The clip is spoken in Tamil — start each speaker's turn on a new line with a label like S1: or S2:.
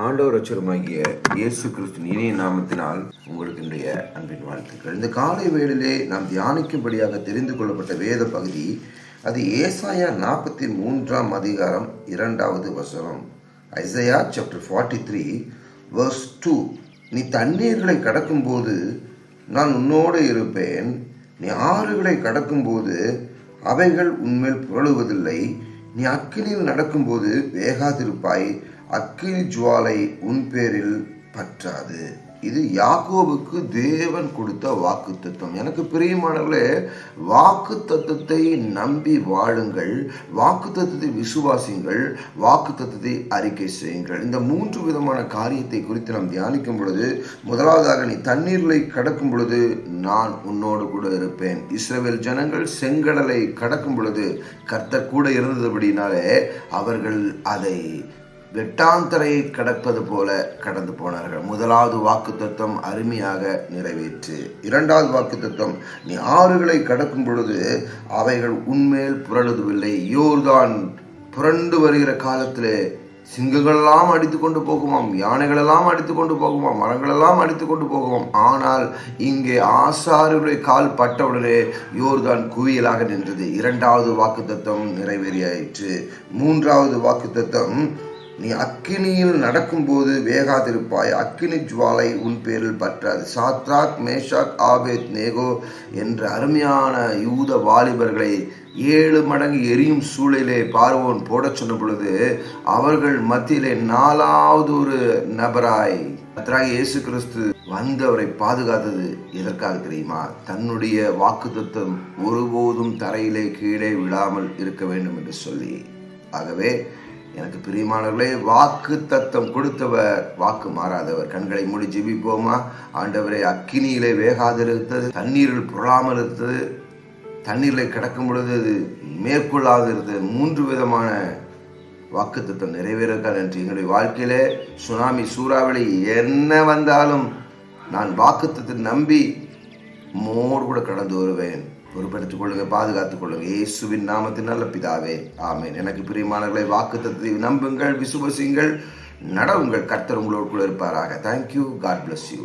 S1: ஆண்டவர் அச்சுரமாகிய இயேசு கிறிஸ்து இனிய நாமத்தினால் உங்களுக்கு இன்றைய அன்பின் வாழ்த்துக்கள். இந்த காலை வேளிலே நாம் தியானிக்கும்படியாக தெரிந்து கொள்ளப்பட்ட வேத பகுதி அது ஏசாயா நாற்பத்தி மூன்றாம் அதிகாரம் இரண்டாவது வசனம். Isaiah chapter forty three verse two நீ தண்ணீர்களை கடக்கும்போது நான் உன்னோடு இருப்பேன். நீ ஆறுகளை கடக்கும்போது அவைகள் உன்மேல் புரளுவதில்லை. நீ அக்கினியில் நடக்கும்போது வேகாதிருப்பாய். அக்கினி ஜுவாலை உன் பேரில் பற்றாது. இது யாக்கோபுக்கு தேவன் கொடுத்த வாக்கு தத்துவம் எனக்கு பிரியமானவர்களே வாக்கு தத்துவத்தை நம்பி வாழுங்கள் வாக்கு தத்துவத்தை விசுவாசியுங்கள் வாக்கு தத்துவத்தை அறிக்கை செய்யுங்கள். இந்த மூன்று விதமான காரியத்தை குறித்து நாம் தியானிக்கும் பொழுது முதலாவதாக நீ தண்ணீர்களை கடக்கும் பொழுது நான் உன்னோடு கூட இருப்பேன். இஸ்ரேல் ஜனங்கள் செங்கடலை கடக்கும் பொழுது கர்த்தர் கூட இருந்தபடினாலே அவர்கள் அதை வெட்டாந்தரையை கடப்பது போல கடந்து போனார்கள். முதலாவது வாக்கு தத்துவம் அருமையாக நிறைவேற்று. இரண்டாவது வாக்கு தத்துவம் நீ ஆறுகளை கடக்கும் பொழுது அவைகள் உன்மேல் புரளுதுவில்லை. யோர்தான் புரண்டு வருகிற காலத்திலே சிங்கங்களெல்லாம் அடித்து கொண்டு போகுமாம் யானைகளெல்லாம் அடித்து கொண்டு போகுமாம் மரங்களெல்லாம் அடித்து கொண்டு போகுமாம். ஆனால் இங்கே ஆசாருடைய கால் பட்டவுடனே யோர்தான் குவியலாக நின்றது. இரண்டாவது வாக்கு தத்துவம் நிறைவேறியாயிற்று. மூன்றாவது வாக்கு தத்துவம் நீ அக்கினியில் நடக்கும்போது வேகாதிருப்பாய். அக்கினி ஜுவாலை உன் பேரில் பற்றாது. சாத்ராக் மேஷாக் ஆபேத் நேகோ என்ற அருமையான யூத வாலிபர்களை ஏழு மடங்கு எரியும் சூழலே பார்வோன் போடச் சொன்ன பொழுது அவர்கள் மத்தியிலே நாலாவது ஒரு நபராய் கர்த்தராக இயேசு கிறிஸ்து வந்து அவரை பாதுகாத்தது எதற்காக தெரியுமா? தன்னுடைய வாக்கு தத்துவம் ஒருபோதும் தரையிலே கீழே விழாமல் இருக்க வேண்டும் என்று சொல்லி. ஆகவே எனக்கு பிரியமானவர்களே வாக்கு தத்தம் கொடுத்தவர் வாக்கு மாறாதவர். கண்களை மூடி ஜெபிப்போமா? ஆண்டவரை அக்கினியிலே வேகாதிருந்தது தண்ணீரில் புரளாமல் இருந்தது தண்ணீரில் கிடக்கும் பொழுது அது மேற்கொள்ளாது இருந்தது. மூன்று விதமான வாக்கு தத்தம் நிறைவேறக்கால் என்று எங்களுடைய வாழ்க்கையிலே சுனாமி சூறாவளி என்ன வந்தாலும் நான் வாக்கு நம்பி மோர் கூட கடந்து வருவேன். பொறுப்பெடுத்துக் கொள்ளுங்க பாதுகாத்துக் கொள்ளுங்க. இயேசுவின் நாமத்தின் நல்ல பிதாவே. ஆமேன். எனக்கு பிரியமானவர்களை வாக்கு தத்துவத்தை நம்புங்கள் விசுவசிங்கள் நடவுங்கள். கர்த்தர் உங்களோடு கூட இருப்பாராக. Thank you God bless you